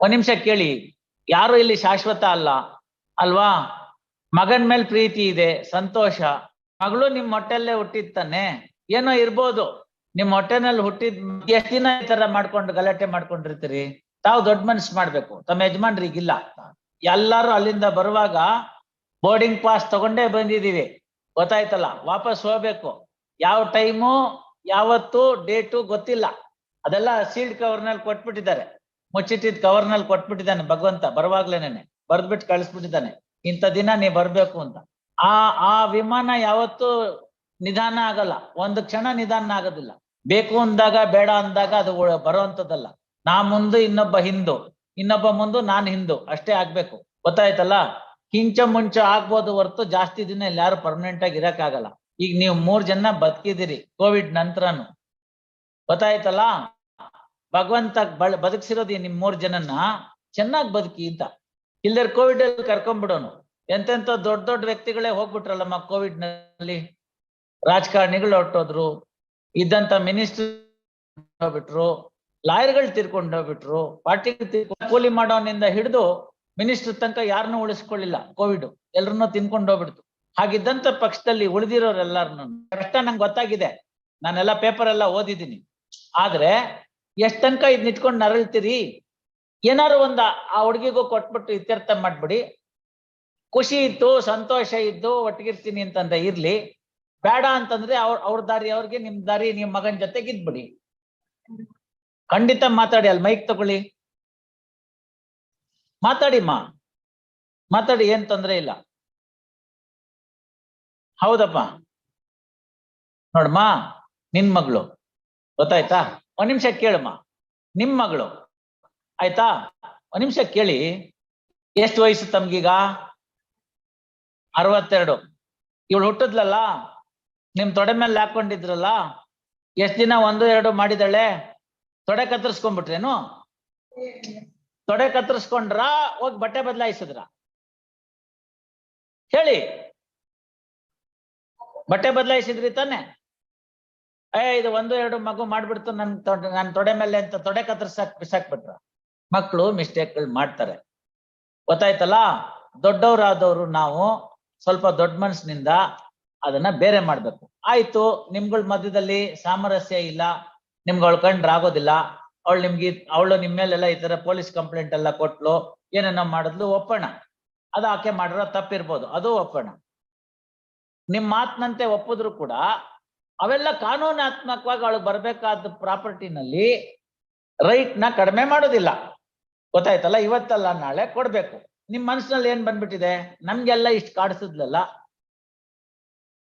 ಒಂದ್ ನಿಮಿಷ ಕೇಳಿ, ಯಾರು ಇಲ್ಲಿ ಶಾಶ್ವತ ಅಲ್ಲ, ಅಲ್ವಾ? ಮಗನ್ ಮೇಲ್ ಪ್ರೀತಿ ಇದೆ, ಸಂತೋಷ. ಮಗಳು ನಿಮ್ ಹೊಟ್ಟೆಲ್ಲೇ ಹುಟ್ಟಿತ್ತಾನೆ ಏನೋ ಇರ್ಬೋದು. ನಿಮ್ ಹೊಟ್ಟೆನಲ್ಲಿ ಹುಟ್ಟಿದ್ ಎಷ್ಟ್ ದಿನ ಈ ತರ ಮಾಡ್ಕೊಂಡು ಗಲಾಟೆ ಮಾಡ್ಕೊಂಡಿರ್ತೀರಿ? ತಾವು ದೊಡ್ಡ ಮನ್ಸ್ ಮಾಡ್ಬೇಕು, ತಮ್ಮ ಯಜಮಾನ್ರಿಗಿಲ್ಲ ಎಲ್ಲಾರು ಅಲ್ಲಿಂದ ಬರುವಾಗ ಬೋರ್ಡಿಂಗ್ ಪಾಸ್ ತಗೊಂಡೇ ಬಂದಿದೀವಿ ಗೊತ್ತಾಯ್ತಲ್ಲ, ವಾಪಸ್ ಹೋಗ್ಬೇಕು. ಯಾವ ಟೈಮು, ಯಾವತ್ತು ಡೇಟು ಗೊತ್ತಿಲ್ಲ. ಅದೆಲ್ಲ ಸೀಲ್ಡ್ ಕವರ್ನಲ್ಲಿ ಕೊಟ್ಬಿಟ್ಟಿದ್ದಾರೆ. ಮುಚ್ಚಿಟ್ಟಿದ್ ಕವರ್ನಲ್ಲಿ ಕೊಟ್ಬಿಟ್ಟಿದ್ದಾನೆ ಭಗವಂತ ಬರುವಾಗ್ಲೇನೆ ಬರ್ದ್ಬಿಟ್ಟು ಕಳಿಸ್ಬಿಟ್ಟಿದ್ದಾನೆ. ಇಂಥ ದಿನ ನೀ ಬರ್ಬೇಕು ಅಂತ. ಆ ಆ ವಿಮಾನ ಯಾವತ್ತೂ ನಿಧಾನ ಆಗಲ್ಲ. ಒಂದು ಕ್ಷಣ ನಿಧಾನ ಆಗೋದಿಲ್ಲ. ಬೇಕು ಅಂದಾಗ, ಬೇಡ ಅಂದಾಗ ಅದು ಬರುವಂತದ್ದಲ್ಲ ನಾ ಮುಂದೆ, ಇನ್ನೊಬ್ಬ ಹಿಂದೂ. ಇನ್ನೊಬ್ಬ ಮುಂದೆ, ನಾನ್ ಹಿಂದೂ. ಅಷ್ಟೇ ಆಗ್ಬೇಕು. ಗೊತ್ತಾಯ್ತಲ್ಲ? ಕಿಂಚ ಮುಂಚ ಆಗ್ಬೋದು ಹೊರತು ಜಾಸ್ತಿ ದಿನ ಇಲ್ಲಿ ಯಾರು ಪರ್ಮನೆಂಟ್ ಆಗಿ ಇರಕ್ಕಾಗಲ್ಲ. ಈಗ ನೀವು ಮೂರ್ ಜನ ಬದುಕಿದಿರಿ ಕೋವಿಡ್ ನಂತರನು. ಗೊತ್ತಾಯ್ತಲ್ಲ? ಭಗವಂತ ಬಳ ಬದುಕ್ಸಿರೋದು ಈ ನಿಮ್ ಮೂರ್ ಜನನ್ನ ಚೆನ್ನಾಗ್ ಬದುಕಿ ಅಂತ. ಇಲ್ದರ್ ಕೋವಿಡ್ ಅಲ್ಲಿ ಕರ್ಕೊಂಡ್ಬಿಡೋನು. ಎಂತೆಂತ ದೊಡ್ಡ ದೊಡ್ಡ ವ್ಯಕ್ತಿಗಳೇ ಹೋಗ್ಬಿಟ್ರಲ್ಲಮ್ಮ ಕೋವಿಡ್ನಲ್ಲಿ ರಾಜಕಾರಣಿಗಳು ಹೊಟ್ಟೋದ್ರು ಇದ್ದಂತ ಮಿನಿಸ್ಟರ್ ಹೋಗ್ಬಿಟ್ರು ಲಾಯರ್ಗಳು ತೀರ್ಕೊಂಡು ಹೋಗ್ಬಿಟ್ರು ಪಾರ್ಟಿ ಕೂಲಿ ಮಾಡೋನಿಂದ ಹಿಡಿದು ಮಿನಿಸ್ಟರ್ ತನಕ ಯಾರನ್ನೂ ಉಳಿಸ್ಕೊಳ್ಳಿಲ್ಲ ಕೋವಿಡ್ ಎಲ್ರನ್ನೂ ತಿನ್ಕೊಂಡು ಹೋಗ್ಬಿಡ್ತು. ಹಾಗಿದ್ದಂತ ಪಕ್ಷದಲ್ಲಿ ಉಳಿದಿರೋರೆಲ್ಲಾರನು ಕಷ್ಟ ನಂಗೆ ಗೊತ್ತಾಗಿದೆ. ನಾನೆಲ್ಲ ಪೇಪರ್ ಎಲ್ಲ ಓದಿದ್ದೀನಿ. ಆದ್ರೆ ಎಷ್ಟ್ ತನಕ ಇದ್ ನಿಂತ್ಕೊಂಡು ನರಳ್ತೀರಿ? ಏನಾರು ಒಂದ ಆ ಹುಡುಗಿಗೂ ಕೊಟ್ಬಿಟ್ಟು ಇತ್ಯರ್ಥ ಮಾಡ್ಬಿಡಿ. ಖುಷಿ ಇತ್ತು, ಸಂತೋಷ ಇದ್ದು ಒಟ್ಟಿಗಿರ್ತೀನಿ ಅಂತಂದ ಇರ್ಲಿ. ಬೇಡ ಅಂತಂದ್ರೆ ಅವ್ರ ಅವ್ರ ದಾರಿ ಅವ್ರಿಗೆ, ನಿಮ್ ದಾರಿ, ನಿಮ್ ಮಗನ್ ಜೊತೆಗೆ ಇದ್ಬಿಡಿ. ಖಂಡಿತ ಮಾತಾಡಿ ಅಲ್ಲಿ ಮೈಕ್ ತಗೊಳ್ಳಿ. ಮಾತಾಡಿ ಮಾ. ಮಾತಾಡಿ, ಏನ್ ತೊಂದ್ರೆ ಇಲ್ಲ. ಹೌದಪ್ಪ. ನೋಡಮ್ಮ ನಿನ್ ಮಗಳು. ಗೊತ್ತಾಯ್ತಾ? ಒಂದ್ ನಿಮಿಷ ಕೇಳಮ್ಮ. ನಿಮ್ ಮಗಳು. ಆಯ್ತಾ? ಒಂದ್ ನಿಮಿಷ ಕೇಳಿ. ಎಷ್ಟು ವಯಸ್ಸು ತಮ್ಗೀಗ? ಅರವತ್ತೆರಡು. ಇವಳು ಹುಟ್ಟದ್ಲಲ್ಲ? ನಿಮ್ ತೊಡೆ ಮೇಲೆ ಹಾಕೊಂಡಿದ್ರಲ್ಲ? ಎಷ್ಟ್ ದಿನ ಒಂದು, ಎರಡು ಮಾಡಿದಳೆ ತೊಡೆ ಕತ್ತರಿಸ್ಕೊಂಡ್ಬಿಟ್ರೇನು? ತೊಡೆ ಕತ್ತರಿಸ್ಕೊಂಡ್ರ ಹೋಗಿ ಬಟ್ಟೆ ಬದಲಾಯಿಸಿದ್ರ? ಹೇಳಿ. ಬಟ್ಟೆ ಬದಲಾಯಿಸಿದ್ರಿ ತಾನೆ? ಏ, ಇದು ಒಂದು, ಎರಡು ಮಗು ಮಾಡ್ಬಿಡ್ತು, ನನ್ ನನ್ ತೊಡೆ ಮೇಲೆ ಅಂತ ತೊಡೆ ಕತ್ತರಿಸಾಕ್ ಬಿಸಾಕ್ಬಿಟ್ರ ಮಕ್ಕಳು ಮಿಸ್ಟೇಕ್ಗಳು ಮಾಡ್ತಾರೆ. ಗೊತ್ತಾಯ್ತಲ್ಲ? ದೊಡ್ಡವರಾದವರು ನಾವು ಸ್ವಲ್ಪ ದೊಡ್ಡ ಮನಸ್ಸಿನಿಂದ ಅದನ್ನ ಬೇರೆ ಮಾಡ್ಬೇಕು. ಆಯ್ತು, ನಿಮ್ಗಳ ಮಧ್ಯದಲ್ಲಿ ಸಾಮರಸ್ಯ ಇಲ್ಲ, ನಿಮ್ಗೆ ಅವಳು ಕಂಡ್ರಾಗೋದಿಲ್ಲ ಅವಳು ನಿಮ್ಗೆ, ಅವಳು ನಿಮ್ ಮೇಲೆಲ್ಲ ಈ ತರ ಪೊಲೀಸ್ ಕಂಪ್ಲೇಂಟ್ ಎಲ್ಲ ಕೊಟ್ಲು, ಏನೇನೋ ಮಾಡಿದ್ಲು, ಒಪ್ಪೋಣ. ಅದು ಆಕೆ ಮಾಡಿರೋ ತಪ್ಪಿರ್ಬೋದು, ಅದು ಒಪ್ಪೋಣ. ನಿಮ್ ಮಾತಿನಂತೆ ಒಪ್ಪಿದ್ರು ಕೂಡ ಅವೆಲ್ಲ ಕಾನೂನಾತ್ಮಕವಾಗಿ ಅವಳು ಬರ್ಬೇಕಾದ ಪ್ರಾಪರ್ಟಿನಲ್ಲಿ ರೈಟ್ನ ಕಡಿಮೆ ಮಾಡೋದಿಲ್ಲ. ಗೊತ್ತಾಯ್ತಲ್ಲ? ಇವತ್ತಲ್ಲ, ನಾಳೆ ಕೊಡ್ಬೇಕು. ನಿಮ್ ಮನ್ಸಿನಲ್ಲಿ ಏನ್ ಬಂದ್ಬಿಟ್ಟಿದೆ? ನಮ್ಗೆಲ್ಲ ಇಷ್ಟು ಕಾಡಿಸಿದ್ಲಲ್ಲ?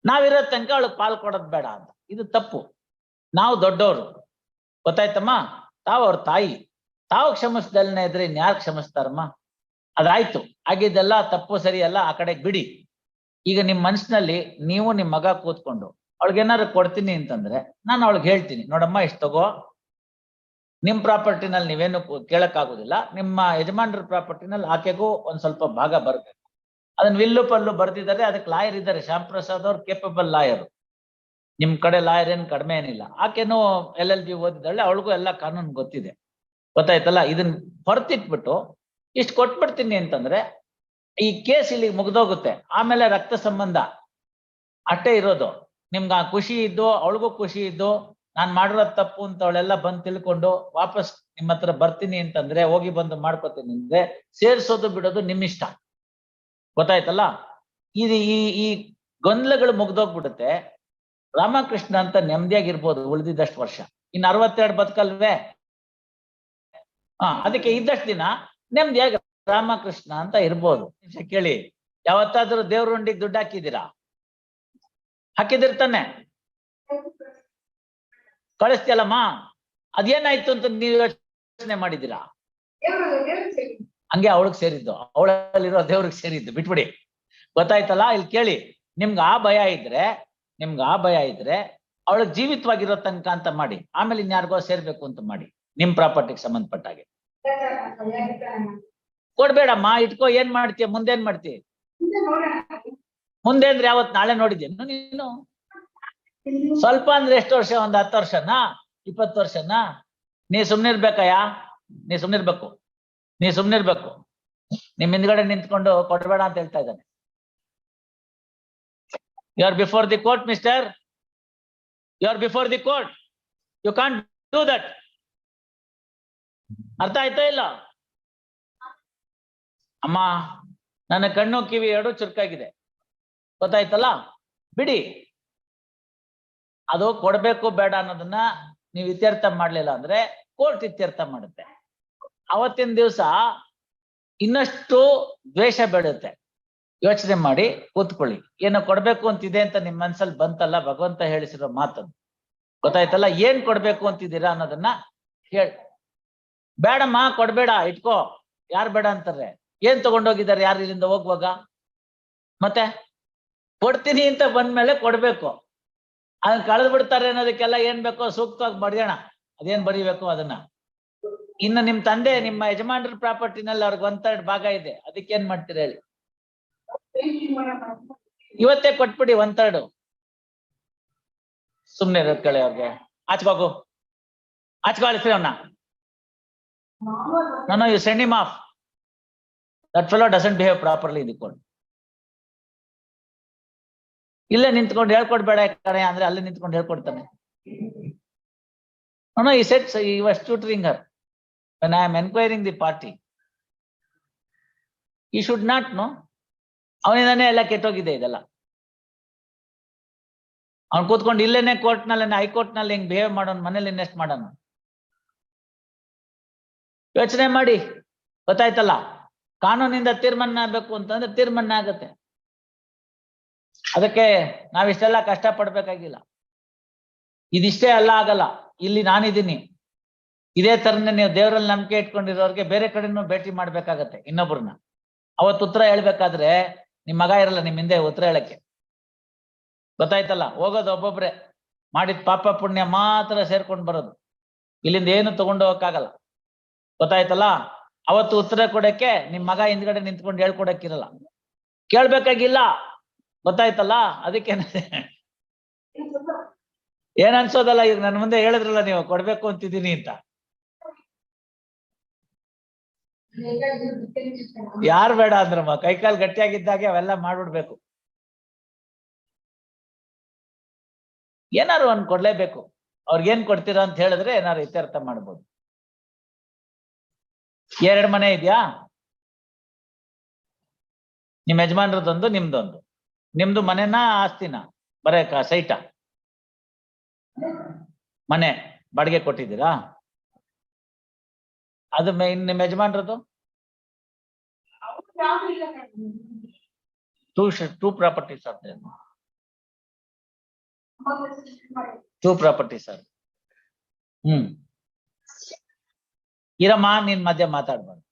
ನಾವಿರೋ ತನಕ ಅವಳು ಪಾಲ್ ಕೊಡೋದ್ ಬೇಡ ಅಂತ. ಇದು ತಪ್ಪು. ನಾವು ದೊಡ್ಡವರು ಗೊತ್ತಾಯ್ತಮ್ಮ? ತಾವು ಅವ್ರ ತಾಯಿ. ತಾವು ಕ್ಷಮಿಸ್ದಲ್ನೇ ಇದ್ರೆ ಇನ್ಯಾರು ಕ್ಷಮಿಸ್ತಾರಮ್ಮ? ಅದಾಯ್ತು. ಆಗಿದ್ದೆಲ್ಲ ತಪ್ಪು ಸರಿಯಲ್ಲ, ಆ ಕಡೆ ಬಿಡಿ. ಈಗ ನಿಮ್ ಮನ್ಸಿನಲ್ಲಿ ನೀವು ನಿಮ್ ಮಗ ಕೂತ್ಕೊಂಡು ಅವಳಿಗೇನಾದ್ರು ಕೊಡ್ತೀನಿ ಅಂತಂದ್ರೆ ನಾನು ಅವಳಿಗೆ ಹೇಳ್ತೀನಿ, ನೋಡಮ್ಮ ಇಷ್ಟು ತಗೋ. ನಿಮ್ ಪ್ರಾಪರ್ಟಿನಲ್ಲಿ ನೀವೇನು ಕೇಳಕ್ ಆಗುದಿಲ್ಲ ನಿಮ್ಮ ಯಜಮಾನರ ಪ್ರಾಪರ್ಟಿನಲ್ಲಿ ಆಕೆಗೂ ಒಂದ್ ಸ್ವಲ್ಪ ಭಾಗ ಬರ್ಬೇಕು. ಅದನ್ನ ವಿಲ್ಲು ಪಲ್ಲು ಬರ್ದಿದ್ದಾರೆ ಅದಕ್ಕೆ ಲಾಯರ್ ಇದ್ದಾರೆ, ಶ್ಯಾಮ್ ಪ್ರಸಾದ್ ಅವ್ರು ಕೇಪಬಲ್ ಲಾಯರ್. ನಿಮ್ ಕಡೆ ಲಾಯರ್ ಏನ್ ಕಡಿಮೆ ಏನಿಲ್ಲ. ಆಕೆನೂ ಎಲ್ ಎಲ್ ಬಿ ಓದಿದ್ದಾಳೆ, ಅವಳಿಗೂ ಎಲ್ಲ ಕಾನೂನು ಗೊತ್ತಿದೆ. ಗೊತ್ತಾಯ್ತಲ್ಲ? ಇದನ್ನ ಹೊರತಿಟ್ಬಿಟ್ಟು ಇಷ್ಟು ಕೊಟ್ಬಿಡ್ತೀನಿ ಅಂತಂದ್ರೆ ಈ ಕೇಸ್ ಇಲ್ಲಿ ಮುಗ್ದೋಗುತ್ತೆ. ಆಮೇಲೆ ರಕ್ತ ಸಂಬಂಧ ಅಟ್ಟೆ ಇರೋದು. ನಿಮ್ಗೆ ಆ ಖುಷಿ ಇದ್ದು, ಅವಳಿಗೂ ಖುಷಿ ಇದ್ದು, ನಾನ್ ಮಾಡಿರೋದ್ ತಪ್ಪು ಅಂತ ಅವಳೆಲ್ಲ ಬಂದ್ ತಿಳ್ಕೊಂಡು ವಾಪಸ್ ನಿಮ್ಮ ಹತ್ರ ಬರ್ತೀನಿ ಅಂತಂದ್ರೆ ಹೋಗಿ ಬಂದು ಮಾಡ್ಕೊತೀನಿ ಅಂದ್ರೆ ಸೇರ್ಸೋದು ಬಿಡೋದು ನಿಮ್ಮಿಷ್ಟ ಗೊತ್ತಾಯ್ತಲ್ಲ? ಇದು ಈ ಈ ಗೊಂದಲಗಳು ಮುಗ್ದೋಗ್ಬಿಡುತ್ತೆ. ರಾಮಕೃಷ್ಣ ಅಂತ ನೆಮ್ಮದಿಯಾಗಿರ್ಬೋದು ಉಳಿದಿದ್ದಷ್ಟು ವರ್ಷ. ಇನ್ನು ಅರವತ್ತೆರಡು ಬದುಕಲ್ವೇ? ಹಾ, ಅದಕ್ಕೆ ಇದ್ದಷ್ಟು ದಿನ ನೆಮ್ಮದಿಯಾಗಿ ರಾಮಕೃಷ್ಣ ಅಂತ ಇರ್ಬೋದು. ಕೇಳಿ. ಯಾವತ್ತಾದ್ರೂ ದೇವ್ರ ಉಂಡಿಗೆ ದುಡ್ಡು ಹಾಕಿದ್ದೀರಾ? ಹಾಕಿದಿರ್ತಾನೆ. ಕಳಿಸ್ತಿಯಲ್ಲಮ್ಮ? ಅದೇನಾಯ್ತು ಅಂತ ನೀವು ಯೋಚನೆ ಮಾಡಿದಿರ ಹಂಗೆ ಅವಳಗ್ ಸೇರಿದ್ದು. ಅವಳಲ್ಲಿರೋ ದೇವ್ರಿಗೆ ಸೇರಿದ್ದು. ಬಿಟ್ಬಿಡಿ. ಗೊತ್ತಾಯ್ತಲ್ಲ? ಇಲ್ಲಿ ಕೇಳಿ. ನಿಮ್ಗೆ ಆ ಭಯ ಇದ್ರೆ, ನಿಮ್ಗೆ ಆ ಭಯ ಇದ್ರೆ ಅವಳಗ್ ಜೀವಿತವಾಗಿರೋ ತನಕ ಅಂತ ಮಾಡಿ. ಆಮೇಲೆ ಇನ್ಯಾರಿಗೋ ಸೇರ್ಬೇಕು ಅಂತ ಮಾಡಿ. ನಿಮ್ ಪ್ರಾಪರ್ಟಿಗೆ ಸಂಬಂಧಪಟ್ಟ ಹಾಗೆ ಕೊಡ್ಬೇಡಮ್ಮ, ಇಟ್ಕೋ. ಏನ್ ಮಾಡ್ತೀಯ? ಮುಂದೇನ್ ಮಾಡ್ತೀಯ? ಮುಂದೆ ಅಂದ್ರೆ ಯಾವತ್ ನಾಳೆ ನೋಡಿದ್ದೇನು ನೀನು? ಸ್ವಲ್ಪ ಅಂದ್ರೆ ಎಷ್ಟು ವರ್ಷ? ಒಂದ್ ಹತ್ತು ವರ್ಷನಾ? ಇಪ್ಪತ್ತು ವರ್ಷನಾ? ನೀ ಸುಮ್ನಿರ್ಬೇಕಯ್ಯ ನೀ ಸುಮ್ನಿರ್ಬೇಕು ನೀ ಸುಮ್ನಿರ್ಬೇಕು ನಿಮ್ ಹಿಂದ್ಗಡೆ ನಿಂತ್ಕೊಂಡು ಕೊಡ್ಬೇಡ ಅಂತ ಹೇಳ್ತಾ ಇದ್ದಾನೆ. You are before the court mister you are before the court you can't do that ಅರ್ಥ ಆಯ್ತಾ ಇಲ್ಲ? ಅಮ್ಮ, ನನ್ನ ಕಣ್ಣು ಕಿವಿ ಎರಡು ಚುರುಕಾಗಿದೆ. ಗೊತ್ತಾಯ್ತಲ್ಲ? ಬಿಡಿ. ಅದು ಕೊಡ್ಬೇಕು ಬೇಡ ಅನ್ನೋದನ್ನ ನೀವು ಇತ್ಯರ್ಥ ಮಾಡ್ಲಿಲ್ಲ ಅಂದ್ರೆ ಕೋರ್ಟ್ ಇತ್ಯರ್ಥ ಮಾಡುತ್ತೆ. ಅವತ್ತಿನ ದಿವಸ ಇನ್ನಷ್ಟು ದ್ವೇಷ ಬೆಳೆಯುತ್ತೆ ಯೋಚನೆ ಮಾಡಿ ಕೂತ್ಕೊಳ್ಳಿ. ಏನೋ ಕೊಡ್ಬೇಕು ಅಂತಿದೆ ಅಂತ ನಿಮ್ ಮನ್ಸಲ್ಲಿ ಬಂತಲ್ಲ ಭಗವಂತ ಹೇಳಿಸಿರೋ ಮಾತನ್ನು ಗೊತ್ತಾಯ್ತಲ್ಲ? ಏನ್ ಕೊಡ್ಬೇಕು ಅಂತಿದ್ದೀರಾ ಅನ್ನೋದನ್ನ ಹೇಳ. ಬೇಡಮ್ಮ, ಕೊಡ್ಬೇಡ, ಇಟ್ಕೋ. ಯಾರು ಬೇಡ ಅಂತಾರೆ? ಏನ್ ತಗೊಂಡೋಗಿದ್ದಾರೆ? ಯಾರು ಇಲ್ಲಿಂದ ಹೋಗುವಾಗ? ಮತ್ತೆ? ಕೊಡ್ತೀನಿ ಅಂತ ಬಂದ್ಮೇಲೆ ಕೊಡ್ಬೇಕು. ಅದನ್ನ ಕಳೆದ್ ಬಿಡ್ತಾರೆ ಅನ್ನೋದಕ್ಕೆಲ್ಲ ಏನ್ ಬೇಕೋ ಸೂಕ್ತವಾಗಿ ಬರೆಯೋಣ. ಅದೇನ್ ಬರೀಬೇಕು ಅದನ್ನ? ಇನ್ನು ನಿಮ್ ತಂದೆ, ನಿಮ್ಮ ಯಜಮಾನ್ರ ಪ್ರಾಪರ್ಟಿನಲ್ಲಿ ಅವ್ರಿಗೆ ಒಂದ್ ತರ್ಡ್ ಭಾಗ ಇದೆ. ಅದಕ್ಕೆ ಏನ್ ಮಾಡ್ತೀರ ಹೇಳಿ? ಇವತ್ತೇ ಕೊಟ್ಬಿಡಿ ಒಂದ್ ತರ್ಡ್ ಸುಮ್ನೆ ಇರೋದ್ಕಳೆ ಅವ್ರಿಗೆ. ಆಚ್ಕೋಗು ಆಚ್ಕೊಳಿಸ್ರಿ ಅವನ್ನ ನಾನು you send him off that fellow doesn't behave properly ಇದು ಕೋರ್ಟ್ ಇಲ್ಲೇ ನಿಂತ್ಕೊಂಡು ಹೇಳ್ಕೊಡ್ಬೇಡ ಕಡೆ, ಅಂದ್ರೆ ಅಲ್ಲೇ ನಿಂತ್ಕೊಂಡು ಹೇಳ್ಕೊಡ್ತಾನೆ no he sets he was tutoring her when I am the the party. He should not know. ಎಲ್ಲಾ ಎಲ್ಲ ಕೆಟ್ಟೋಗಿದೆ ಇದೆಲ್ಲ ಅವ್ನು ಕೂತ್ಕೊಂಡು ಇಲ್ಲೇನೆ ಕೋರ್ಟ್ನಲ್ಲಿ ಹೈಕೋರ್ಟ್ನಲ್ಲಿ ಹಿಂಗ್ ಬಿಹೇವ್ ಮಾಡೋನ್, ಮನೇಲಿ ಇನ್ವೆಸ್ಟ್ ಮಾಡೋಣ ಯೋಚನೆ ಮಾಡಿ, ಗೊತ್ತಾಯ್ತಲ್ಲ ಕಾನೂನಿಂದ ತೀರ್ಮಾನ ಆಗ್ಬೇಕು ಅಂತಂದ್ರೆ ತೀರ್ಮಾನ ಆಗತ್ತೆ ಅದಕ್ಕೆ ನಾವಿಷ್ಟೆಲ್ಲ ಕಷ್ಟ ಪಡ್ಬೇಕಾಗಿಲ್ಲ ಇದಿಷ್ಟೇ ಅಲ್ಲ, ಆಗಲ್ಲ. ಇಲ್ಲಿ ನಾನಿದ್ದೀನಿ. ಇದೇ ತರನೇ ನೀವು ದೇವರಲ್ಲಿ ನಂಬಿಕೆ ಇಟ್ಕೊಂಡಿರೋರ್ಗೆ ಬೇರೆ ಕಡೆನೂ ಭೇಟಿ ಮಾಡ್ಬೇಕಾಗತ್ತೆ ಇನ್ನೊಬ್ರನ್ನ. ಅವತ್ತು ಉತ್ತರ ಹೇಳ್ಬೇಕಾದ್ರೆ ನಿಮ್ ಮಗ ಇರಲ್ಲ, ನಿಮ್ ಹಿಂದೆ ಉತ್ತರ ಹೇಳಕ್ಕೆ. ಗೊತ್ತಾಯ್ತಲ್ಲ? ಹೋಗೋದು ಒಬ್ಬೊಬ್ರೆ. ಮಾಡಿದ ಪಾಪ ಪುಣ್ಯ ಮಾತ್ರ ಸೇರ್ಕೊಂಡು ಬರೋದು. ಇಲ್ಲಿಂದ ಏನು ತಗೊಂಡು ಹೋಗಕ್ಕಾಗಲ್ಲ. ಗೊತ್ತಾಯ್ತಲ್ಲ? ಅವತ್ತು ಉತ್ತರ ಕೊಡಕ್ಕೆ ನಿಮ್ ಮಗ ಹಿಂದ್ಗಡೆ ನಿಂತ್ಕೊಂಡು ಹೇಳ್ಕೊಡಕ್ಕಿರಲ್ಲ. ಕೇಳ್ಬೇಕಾಗಿಲ್ಲ. ಗೊತ್ತಾಯ್ತಲ್ಲ? ಅದಕ್ಕೆ ಏನ್ ಅನ್ಸೋದಲ್ಲ? ಈಗ ನನ್ ಮುಂದೆ ಹೇಳಿದ್ರಲ್ಲ ನೀವು ಕೊಡ್ಬೇಕು ಅಂತಿದ್ದೀನಿ ಅಂತ. ಯಾರು ಬೇಡ ಅಂದ್ರಮ್ಮ ಕೈಕಾಲು ಗಟ್ಟಿಯಾಗಿದ್ದಾಗೆ ಅವೆಲ್ಲ ಮಾಡ್ಬಿಡ್ಬೇಕು. ಏನಾರು ಒಂದ್ ಕೊಡ್ಲೇಬೇಕು. ಅವ್ರಿಗೇನ್ ಕೊಡ್ತೀರಾ ಅಂತ ಹೇಳಿದ್ರೆ ಏನಾರು ಇತ್ಯರ್ಥ ಮಾಡ್ಬೋದು. ಎರಡ್ ಮನೆ ಇದ್ಯಾ? ನಿಮ್ ಯಜಮಾನ್ರದೊಂದು ನಿಮ್ದೊಂದು. ನಿಮ್ದು ಮನೆನಾ ಆಸ್ತಿನ? ಬರೇ ಸೈಟ? ಮನೆ, ಬಾಡಿಗೆ ಕೊಟ್ಟಿದ್ದೀರಾ? ಅದು ಮೇನ್ ನಿಮ್ ಯಜಮಾನ್ರದ್ದು? Two two property sir two property sir. Hmm. ಇರಮ್ಮ, ನೀನ್ ಮಧ್ಯ ಮಾತಾಡ್ಬಾರ್ದು.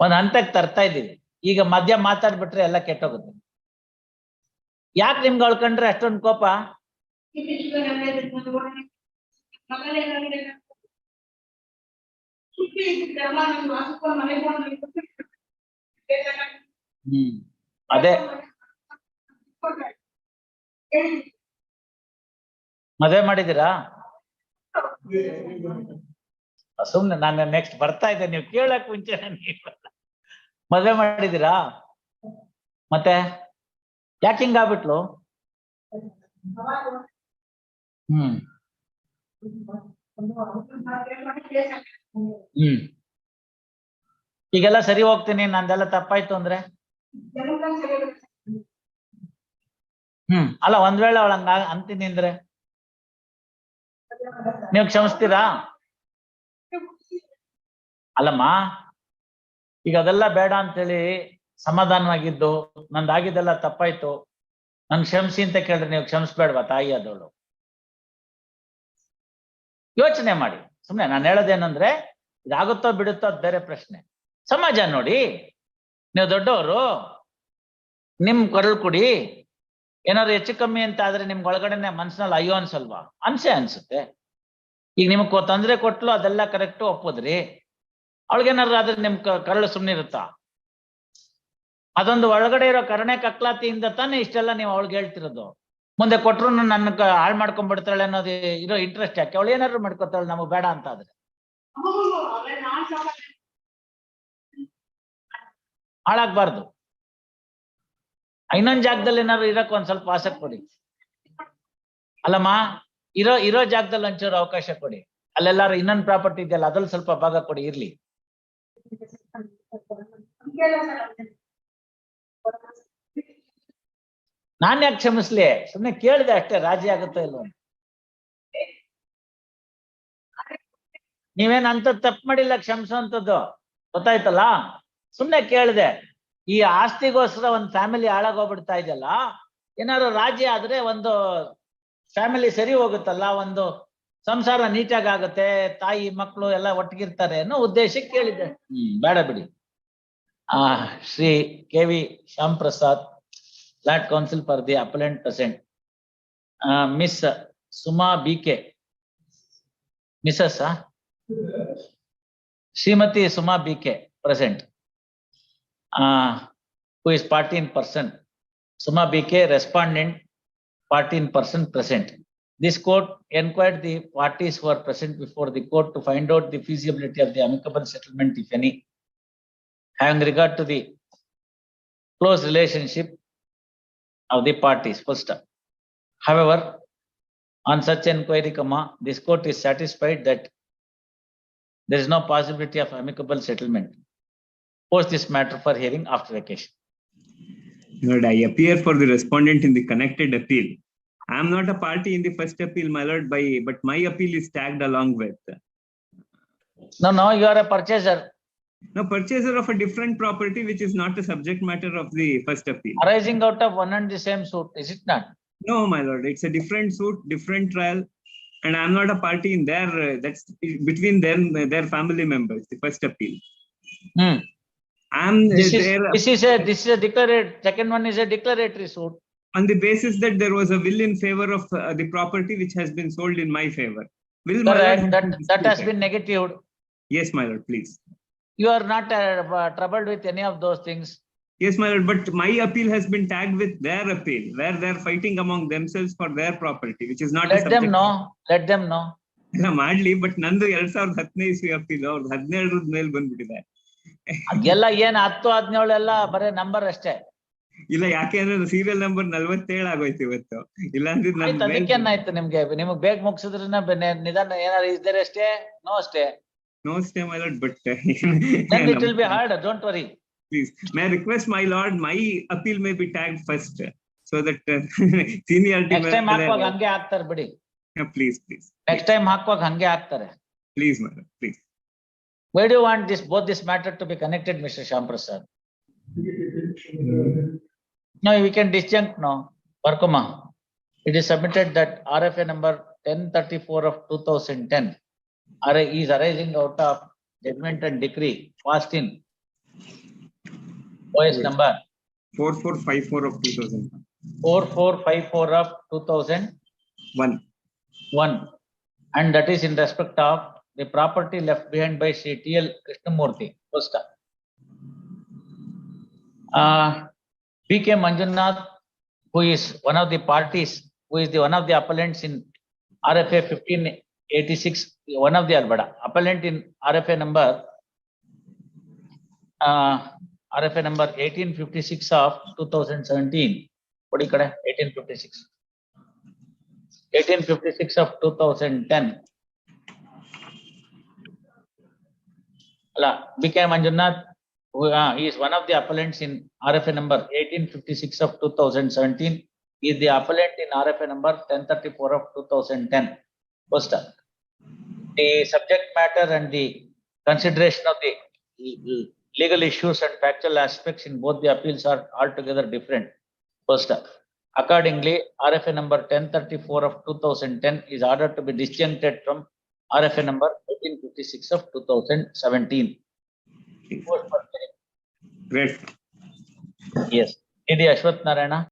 ಒಂದ್ ಹಂತಕ್ಕೆ ತರ್ತಾ ಇದ್ದೀವಿ. ಈಗ ಮಧ್ಯ ಮಾತಾಡ್ಬಿಟ್ರೆ ಎಲ್ಲ ಕೆಟ್ಟೋಗುತ್ತೆ. ಯಾಕೆ ನಿಮ್ಗೆ ಅಳ್ಕೊಂಡ್ರೆ ಅಷ್ಟೊಂದು ಕೋಪ? ಅದೇ. ಮದುವೆ ಮಾಡಿದೀರಾ ಸುಮ್ನೆ ನಾನು ನೆಕ್ಸ್ಟ್ ಬರ್ತಾ ಇದ್ದೆ. ನೀವು ಕೇಳಕ್ ಮುಂಚೆ ಮದುವೆ ಮಾಡಿದೀರಾ ಮತ್ತೆ? ಯಾಕೆ ಹಿಂಗಾಗ್ಬಿಟ್ಲು? ಹ್ಮ್. ಹ್ಮ್. ಈಗೆಲ್ಲ ಸರಿ ಹೋಗ್ತೀನಿ, ನಂದೆಲ್ಲ ತಪ್ಪಾಯ್ತು ಅಂದ್ರೆ? ಹ್ಮ್. ಅಲ್ಲ, ಒಂದ್ ವೇಳೆ ಅವಳ ಹಂಗ ಅಂತೀನಿ ಅಂದ್ರೆ? ನೀವು ಕ್ಷಮಿಸ್ತೀರಾ? ಅಲ್ಲಮ್ಮ, ಈಗ ಅದೆಲ್ಲ ಬೇಡ ಅಂತೇಳಿ ಸಮಾಧಾನವಾಗಿದ್ದು, ನಂದಾಗಿದ್ದೆಲ್ಲ ತಪ್ಪಾಯ್ತು. ನನ್ ಕ್ಷಮಿಸಿ ಅಂತ ಕೇಳಿದ್ರೆ ನೀವು ಕ್ಷಮಿಸ್ಬೇಡ್ವಾ ತಾಯಿ ಆದವಳು? ಯೋಚನೆ ಮಾಡಿ. ಸುಮ್ನೆ ನಾನು ಹೇಳೋದೇನಂದ್ರೆ ಇದಾಗುತ್ತೋ ಬಿಡುತ್ತೋ ಅದು ಬೇರೆ ಪ್ರಶ್ನೆ. ಸಮಾಜ ನೋಡಿ. ನೀವು ದೊಡ್ಡವರು, ನಿಮ್ ಕೊರಳು ಕುಡಿ. ಏನಾದ್ರು ಹೆಚ್ಚು ಕಮ್ಮಿ ಅಂತ ಆದ್ರೆ ನಿಮ್ಗೆ ಒಳಗಡೆನೆ ಮನ್ಸಿನಲ್ಲಿ ಅಯ್ಯೋ ಅನ್ಸಲ್ವಾ? ಅನ್ಸೆ ಅನ್ಸುತ್ತೆ. ಈಗ ನಿಮ್ಗೆ ತೊಂದ್ರೆ ಕೊಟ್ಲು ಅದೆಲ್ಲ ಕರೆಕ್ಟ್ ಒಪ್ಪೋದ್ರಿ. ಅವಳಿಗೇನಾದ್ರು ಆದ್ರೆ ನಿಮ್ ಕರಳು ಸುಮ್ನಿರುತ್ತಾ? ಅದೊಂದು ಒಳಗಡೆ ಇರೋ ಕರುಣೆ ಕಕ್ಲಾತಿಯಿಂದ ತಾನೇ ಇಷ್ಟೆಲ್ಲ ನೀವು ಅವಳಿಗೆ ಹೇಳ್ತಿರೋದು. ಮುಂದೆ ಕೊಟ್ರು ನನ್ನ ಹಾಳು ಮಾಡ್ಕೊಂಡ್ಬಿಡ್ತಾಳೆ ಅನ್ನೋದು ಇರೋ ಇಂಟ್ರೆಸ್ಟ್ ಯಾಕೆ? ಅವಳು ಏನಾದ್ರು ಮಾಡ್ಕೊತಾಳೆ, ನಮಗ್ ಬೇಡ ಅಂತ ಆದ್ರೆ ಹಾಳಾಗ್ಬಾರ್ದು. ಇನ್ನೊಂದ್ ಜಾಗದಲ್ಲಿ ಏನಾದ್ರು ಇರಕ್ ಒಂದ್ ಸ್ವಲ್ಪ ಆಸಕ್ತಿ ಕೊಡಿ. ಅಲ್ಲಮ್ಮ, ಇರೋ ಇರೋ ಜಾಗದಲ್ಲಿ ಒಂಚೂರು ಅವಕಾಶ ಕೊಡಿ. ಅಲ್ಲೆಲ್ಲಾರು ಇನ್ನೊಂದ್ ಪ್ರಾಪರ್ಟಿ ಇದೆಯಲ್ಲ, ಅದ್ರಲ್ಲಿ ಸ್ವಲ್ಪ ಭಾಗ ಕೊಡಿ, ಇರ್ಲಿ. ನಾನ್ ಯಾಕೆ ಕ್ಷಮಿಸ್ಲಿ? ಸುಮ್ಮನೆ ಕೇಳಿದೆ ಅಷ್ಟೇ, ರಾಜಿ ಆಗುತ್ತೋ ಇಲ್ವ ನೀವೇನು ಅಂತ ತಪ್ಪು ಮಾಡಿಲ್ಲ ಕ್ಷಮಿಸುವಂಥದ್ದು? ಗೊತ್ತಾಯ್ತಲ್ಲ? ಸುಮ್ಮನೆ ಕೇಳಿದೆ, ಈ ಆಸ್ತಿಗೋಸ್ಕರ ಒಂದ್ ಫ್ಯಾಮಿಲಿ ಹಾಳಾಗೋಗ್ಬಿಡ್ತಾ ಇದೆಯಲ್ಲ? ಏನಾದ್ರು ರಾಜಿ ಆದ್ರೆ ಒಂದು ಫ್ಯಾಮಿಲಿ ಸರಿ ಹೋಗುತ್ತಲ್ಲ? ಒಂದು ಸಂಸಾರ ನೀಟಾಗಿ ಆಗುತ್ತೆ, ತಾಯಿ ಮಕ್ಕಳು ಎಲ್ಲ ಒಟ್ಟಿಗಿರ್ತಾರೆ ಅನ್ನೋ ಉದ್ದೇಶಕ್ಕೆ ಕೇಳಿದ್ದೆ ಹ್ಮ್, ಬೇಡ ಬಿಡಿ. uh, Sri K.V. Sham Prasad, Flat Council for the Appellant present. Uh, Miss Suma B.K. Mrs. Huh? Srimati Suma B.K. present. Uh, who is party in person. Suma B.K. respondent, party in person present. This court inquired the parties who are present before the court to find out the feasibility of the amicable settlement, if any, having regard to the close relationship of the parties, first. However, on such inquiry, comma, this court is satisfied that there is no possibility of amicable settlement. Post this matter for hearing after vacation. Lord, I appear for the respondent in the connected appeal. I am not a party in the first appeal, my lord, by, but my appeal is tagged along with. No, no, you are a purchaser No purchaser of a different property which is not the subject matter of the first appeal. arising out of one and the same suit, is it not? No, my lord, it's a different suit, different trial. And I am not a party in their, uh, that's between them, uh, their family members, the first appeal. Hmm. I am uh, This is, there this is a, this is a declared, second one is a declaratory suit. on the basis that there was a will in favor of uh, the property which has been sold in my favor. Will my lord Correct, that, that has been negatived. Yes, my lord, please. You are not uh, troubled with any of those things. Yes, my lord, but my appeal has been tagged with their appeal, where they're fighting among themselves for their property, which is not. a Let them know, let them know. ಇಲ್ಲ ಮಾಡ್ಲಿ but ನಂದು ಎರಡ್ ಸಾವಿರದ ಹದಿನೈದು ಇಸ್ವಿ appeal ಅವ್ರದ್ದು ಹದಿನೇಳರ ಮೇಲೆ ಬಂದ್ಬಿಟ್ಟಿದೆ ಅದೆಲ್ಲ ಏನ್ ಹತ್ತು ಹದಿನೇಳು ಎಲ್ಲ ಬರೇ ನಂಬರ್ ಅಷ್ಟೇ. ಇಲ್ಲ ಯಾಕೆ ಅಂದ್ರೆ ಸೀರಿಯಲ್ ನಂಬರ್ ನಲ್ವತ್ತೇಳು ಆಗೋಯ್ತು ಇವತ್ತು ಇಲ್ಲ ಅಂದ್ರೆ ನನ್ nimge ನಿಮ್ಗೆ ನಿಮಗ್ ಬೇಗ ಮುಗಿಸಿದ್ರೆ ನಿಧಾನ ಏನಾದ್ರು ಇದ್ದಾರೆ ಅಷ್ಟೇ ನೋ ಅಷ್ಟೇ No stay, my lord, but uh, then it will be harder. Don't worry. Please, may I request, my lord, my appeal may be tagged first, so that uh, seniority. Next time Please, please. Next time Please, my lord, please. Where do you want this both this matter to be connected, Mr. Shamprasad? No, we can disjunct now. Parkoma. It is submitted that RFA number 1034 of 2010 are, is arising out of judgment and decree, passed in OS number 4454 of 2000. 4454 of 2001. One. And that is in respect of the property left behind by CTL Krishnamurthy. First. Uh, B.K. Manjunath, who is one of the parties, who is the one of the appellants in RFA 15 86, one of the Alberta, appellant in RFA number, uh, RFA number 1856 of 2017, what do you call it? 1856? 1856 of 2010. Ala, BK Manjunath, uh, he is one of the appellants in RFA number 1856 of 2017, he is the appellant in RFA number 1034 of 2010. First up, the subject matter and the consideration of the legal issues and factual aspects in both the appeals are altogether different. First up, accordingly, RFA number 1034 of 2010 is ordered to be disjoined from RFA number 1856 of 2017. Great. Yes. D.D. Ashwath Narayana.